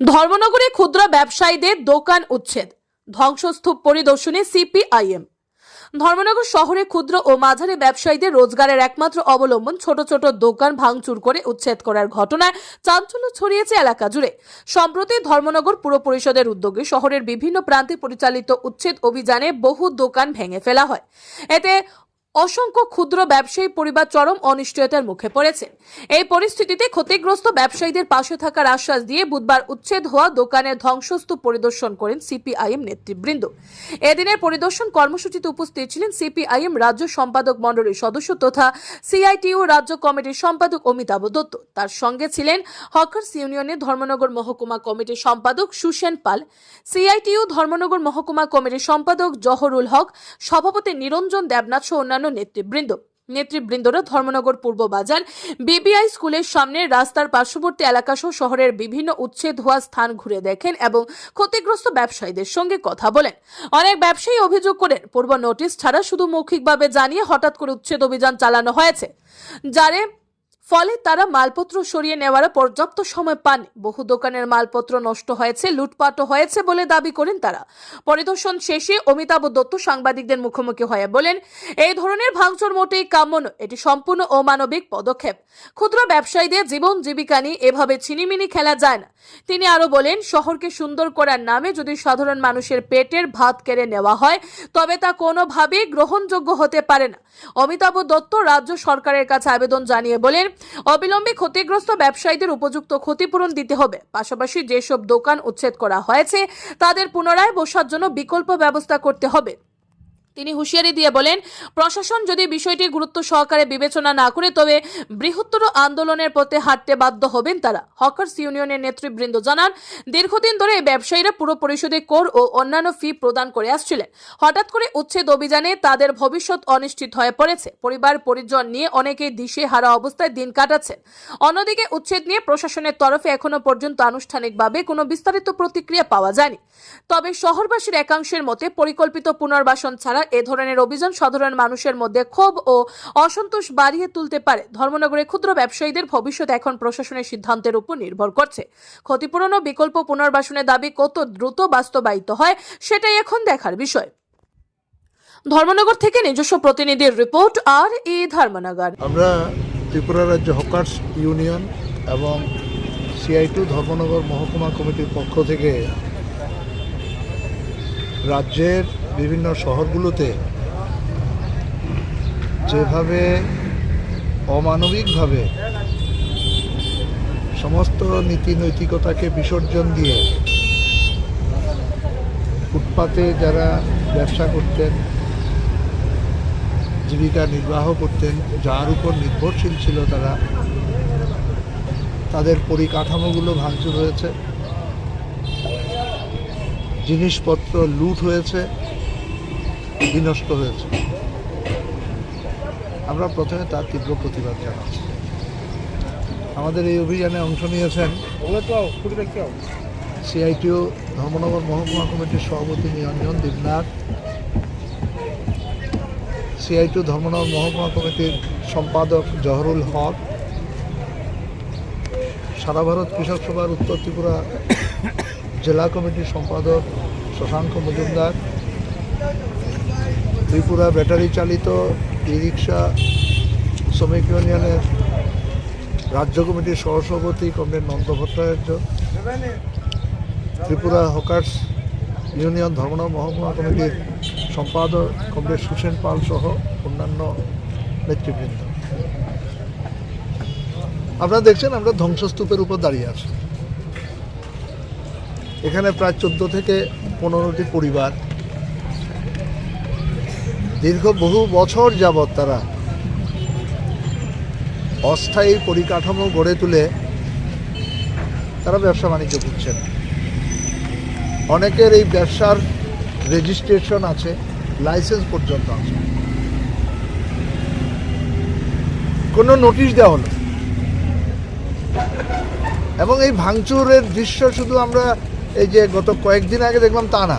ধর্মনগরে ক্ষুদ্র ব্যবসায়ীদের দোকান উচ্ছেদ। ধ্বংসস্তূপ পরিদর্শনে সিপিআইএম। ধর্মনগর শহরে ক্ষুদ্র ও মাঝারি ব্যবসায়ীদের রোজগারের একমাত্র অবলম্বন ছোট ছোট দোকান ভাঙচুর করে উচ্ছেদ করার ঘটনায় চাঞ্চল্য ছড়িয়েছে এলাকা জুড়ে। সম্প্রতি ধর্মনগর পুর পরিষদের উদ্যোগে শহরের বিভিন্ন প্রান্তে পরিচালিত উচ্ছেদ অভিযানে বহু দোকান ভেঙে ফেলা হয়। এতে অসংখ্য ক্ষুদ্র ব্যবসায়ী পরিবার চরম অনিশ্চয়তার মুখে পড়েছেন এই পরিস্থিতিতে ক্ষতিগ্রস্ত ব্যবসায়ীদের পাশে থাকার আশ্বাস দিয়ে বুধবার উচ্ছেদ হওয়া দোকানের ধ্বংসস্তূপ পরিদর্শন করেন সিপিআইএম নেতৃবৃন্দ। এদিনের পরিদর্শন কর্মসূচিতে উপস্থিত ছিলেন সিপিআইএম রাজ্য সম্পাদক মণ্ডলীর সদস্য তথা সিআইটিউ রাজ্য কমিটির সম্পাদক অমিতাভ দত্ত। তার সঙ্গে ছিলেন হকার্স ইউনিয়নের ধর্মনগর মহকুমা কমিটির সম্পাদক সুসেন পাল, সিআইটিউ ধর্মনগর মহকুমা কমিটির সম্পাদক জহরুল হক, সভাপতি নিরঞ্জন দেবনাথ সহ অন্যান্য নেতৃবৃন্দ। নেতৃবৃন্দরা ধর্মনগর পূর্ব বাজার, বিবিআই স্কুলের সামনে রাস্তার পার্শ্ববর্তী এলাকা সহ শহরের বিভিন্ন উচ্ছেদ হওয়া স্থান ঘুরে দেখেন এবং ক্ষতিগ্রস্ত ব্যবসায়ীদের সঙ্গে কথা বলেন। অনেক ব্যবসায়ী অভিযোগ করেন, পূর্ব নোটিশ ছাড়া শুধু মৌখিকভাবে জানিয়ে হঠাৎ করে উচ্ছেদ অভিযান চালানো হয়েছে। যারে ফলে তারা মালপত্র সরিয়ে নেওয়ার পর্যাপ্ত সময় পান বহু দোকানের মালপত্র নষ্ট হয়েছে, লুটপাটও হয়েছে বলে দাবি করেন তারা। পরিদর্শন শেষে অমিতাভ দত্ত সাংবাদিকদের মুখোমুখি হয়ে বলেন, এই ধরনের ভাঙচুর মোটেই কাম্য এটি সম্পূর্ণ অমানবিক পদক্ষেপ। ক্ষুদ্র ব্যবসায়ীদের জীবন জীবিকা নিয়ে এভাবে ছিনিমিনি খেলা যায় না। তিনি আরও বলেন, শহরকে সুন্দর করার নামে যদি সাধারণ মানুষের পেটের ভাত কেড়ে নেওয়া হয়, তবে তা কোনোভাবেই গ্রহণযোগ্য হতে পারে না। অমিতাভ দত্ত রাজ্য সরকারের কাছে আবেদন জানিয়ে বলেন অবিলম্বে ক্ষতিগ্রস্ত ব্যবসায়ীদের উপযুক্ত ক্ষতিপূরণ দিতে হবে। পাশাপাশি যেসব দোকান উচ্ছেদ করা হয়েছে, তাদের পুনরায় বসার জন্য বিকল্প ব্যবস্থা করতে হবে। তিনি হুঁশিয়ারি দিয়ে বলেন, প্রশাসন যদি বিষয়টি গুরুত্ব সহকারে বিবেচনা না করে, তবে বৃহত্তর আন্দোলনের পথে হাঁটতে বাধ্য হবেন তারা। হকার্স ইউনিয়নের নেতৃবৃন্দ জানান, দীর্ঘদিন ধরে ব্যবসায়ীরা পুরো পরিষদে কর ও অন্যান্য ফি প্রদান করে আসছিলেন। হঠাৎ করে উচ্ছেদ অভিযানে তাদের ভবিষ্যৎ অনিশ্চিত হয়ে পড়েছে। পরিবার, পরিজন নিয়ে অনেকেই দিশে হারা অবস্থায় দিন কাটাচ্ছেন। অন্যদিকে উচ্ছেদ নিয়ে প্রশাসনের তরফে এখনও পর্যন্ত আনুষ্ঠানিকভাবে কোনো বিস্তারিত প্রতিক্রিয়া পাওয়া যায়নি। তবে শহরবাসীর একাংশের মতে, পরিকল্পিত পুনর্বাসন ছাড়া এ ধরনের অভিযান সাধারণ মানুষের মধ্যে ক্ষোভ ও অসন্তোষ বাড়িয়ে তুলতে পারে। ধর্মনগরে ক্ষুদ্র ব্যবসায়ীদের ভবিষ্যৎ এখন প্রশাসনের সিদ্ধান্তের উপর নির্ভর করছে। ক্ষতিপূরণ ও বিকল্প পুনর্বাসনের দাবি কত দ্রুত বাস্তবায়িত হয়, সেটাই এখন দেখার বিষয়। ধর্মনগর থেকে নিজস্ব প্রতিনিধির রিপোর্ট, আর ই ধর্মনগর। আমরা ত্রিপুরা রাজ্য হকার্স ইউনিয়ন এবং সিআইটু ধর্মনগর মহকুমা কমিটির পক্ষ থেকে রাজ্যের বিভিন্ন শহরগুলোতে যেভাবে অমানবিকভাবে সমস্ত নীতি নৈতিকতাকে বিসর্জন দিয়ে ফুটপাতে যারা ব্যবসা করতেন, জীবিকা নির্বাহ করতেন, যার উপর নির্ভরশীল ছিল তারা, তাদের পরিকাঠামোগুলো ভাঙচুর হয়েছে, জিনিসপত্র লুট হয়েছে। বিনষ্ট হয়েছে। আমরা প্রথমে তার তীব্র প্রতিবাদ জানাচ্ছি। আমাদের এই অভিযানে অংশ নিয়েছেন সিআইটিও, ধর্মনগর মহকুমা কমিটির সভাপতি নিরঞ্জন দেবনাথ। সিআইটু ধর্মনগর মহকুমা কমিটির সম্পাদক জহরুল হক। সারা ভারত কৃষক সভার উত্তর ত্রিপুরা জেলা কমিটির সম্পাদক শশাঙ্ক মজুমদার। ত্রিপুরা ব্যাটারি চালিত ই রিক্সা শ্রমিক ইউনিয়নের রাজ্য কমিটির সহসভাপতি comrade Nanda Bhattacharya, Tripura hawkers union Dharmanagar মহকুমা কমিটির সম্পাদক কমরেড সুসেন পাল সহ অন্যান্য নেতৃবৃন্দ। আপনারা দেখছেন, আমরা ধ্বংসস্তূপের উপর দাঁড়িয়ে আছি। এখানে প্রায় চোদ্দ থেকে পনেরোটি পরিবার দীর্ঘ বহু বছর যাবৎ তারা অস্থায়ী পরিকাঠামো গড়ে তুলে তারা ব্যবসা বাণিজ্য করছেন অনেকের এই ব্যবসার রেজিস্ট্রেশন আছে লাইসেন্স পর্যন্ত আছে। কোনো নোটিশ দেওয়া হলো। এবং এই ভাঙচুরের দৃশ্য শুধু আমরা এই যে গত কয়েকদিন আগে দেখলাম তা না।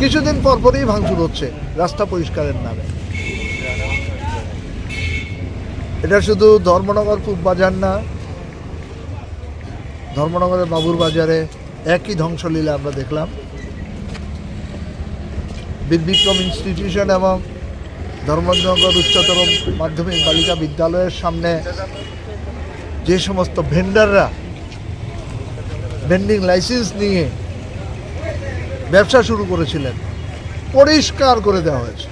কিছুদিন পর পরই ভাঙচুর হচ্ছে, রাস্তা পরিষ্কারের নামে। এটা শুধু ধর্মনগর পূব বাজার না, ধর্মনগরের বাবুর বাজারে একই ধ্বংসলীলা আমরা দেখলাম। বীর বিক্রম ইনস্টিটিউশন এবং ধর্মনগর উচ্চতর মাধ্যমিক বালিকা বিদ্যালয়ের সামনে যে সমস্ত ভেন্ডাররা ভেন্ডিং লাইসেন্স নিয়ে ব্যবসা শুরু করেছিলেন। পরিষ্কার করে দেওয়া হয়েছে।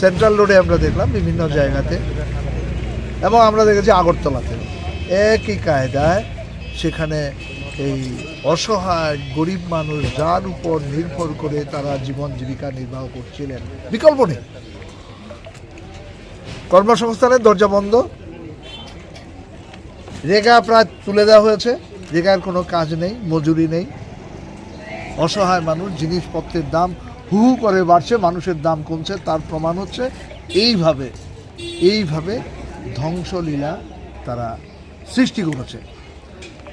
সেন্ট্রাল রোডে আমরা দেখলাম বিভিন্ন জায়গাতে এবং আমরা দেখেছি আগরতলাতে। একই কায়দায় সেখানে এই অসহায় গরিব মানুষ যার উপর নির্ভর করে তারা জীবন জীবিকা নির্বাহ করছিলেন। বিকল্প নেই। কর্মসংস্থানের দরজা বন্ধ। রেগা প্রায় তুলে দেওয়া হয়েছে। রেগার কোনো কাজ নেই, মজুরি নেই। অসহায় মানুষ, জিনিসপত্রের দাম হু হু করে বাড়ছে, মানুষের দাম কমছে, তার প্রমাণ হচ্ছে এইভাবে এইভাবে ধ্বংসলীলা তারা সৃষ্টি করেছে।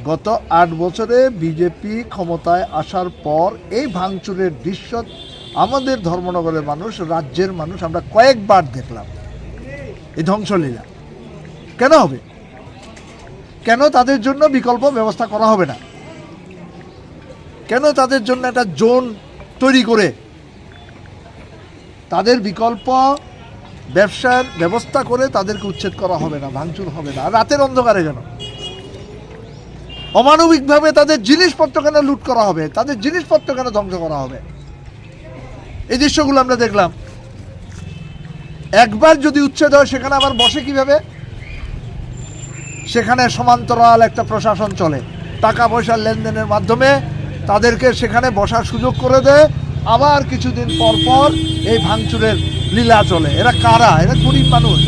গত আট বছরে বিজেপি ক্ষমতায় আসার পর এই ভাঙচুরের দৃশ্য আমাদের ধর্মনগরের মানুষ, রাজ্যের মানুষ আমরা কয়েকবার দেখলাম। এই ধ্বংসলীলা। কেন হবে? কেন তাদের জন্য বিকল্প ব্যবস্থা করা হবে না? কেন তাদের জন্য একটা জোন তৈরি করে? তাদের বিকল্প ব্যবসার ব্যবস্থা করে তাদেরকে উচ্ছেদ করা হবে না, ভাঙচুর হবে না। রাতের অন্ধকারে কেন? অমানবিকভাবে তাদের জিনিসপত্র কেন লুট করা হবে? তাদের জিনিসপত্র কেন ধ্বংস করা হবে? এই দৃশ্যগুলো আমরা দেখলাম। একবার যদি উচ্ছেদ হয়, সেখানে আবার বসে কীভাবে? সেখানে সমান্তরাল একটা প্রশাসন চলে। টাকা পয়সার লেনদেনের মাধ্যমে তাদেরকে সেখানে বসার সুযোগ করে দেয় আবার কিছুদিন পর পর এই ভাঙচুরের লীলা চলে। এরা কারা? এরা গরিব মানুষ।